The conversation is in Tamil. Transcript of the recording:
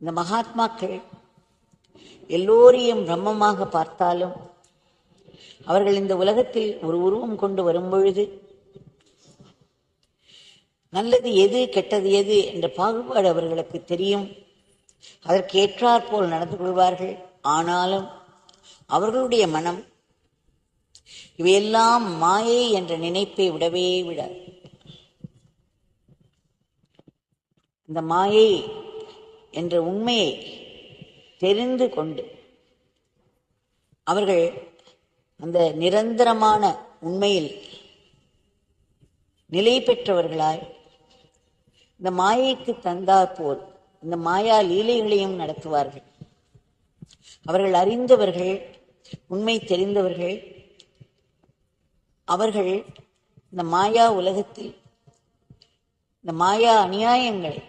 இந்த மகாத்மாக்கள் எல்லோரையும் பிரம்மமாக பார்த்தாலும் அவர்கள் இந்த உலகத்தில் ஒரு உருவம் கொண்டு வரும்பொழுது நல்லது எது கெட்டது எது என்ற பாகுபாடு அவர்களுக்கு தெரியும். அதற்கு ஏற்றாற்போல் நடந்து கொள்வார்கள். ஆனாலும் அவர்களுடைய மனம் இவையெல்லாம் மாயை என்ற நினைப்பை விடவே விடாது. இந்த மாயை என்ற உண்மையை தெரிந்து கொண்டு அவர்கள் அந்த நிரந்தரமான உண்மையில் நிலை பெற்றவர்களாய் இந்த மாயைக்கு தந்தாற் போல் இந்த மாயா லீலைகளையும் நடத்துவார்கள். அவர்கள் அறிந்தவர்கள் உண்மை தெரிந்தவர்கள் அவர்கள் இந்த மாயா உலகத்தில் இந்த மாயா அநியாயங்களை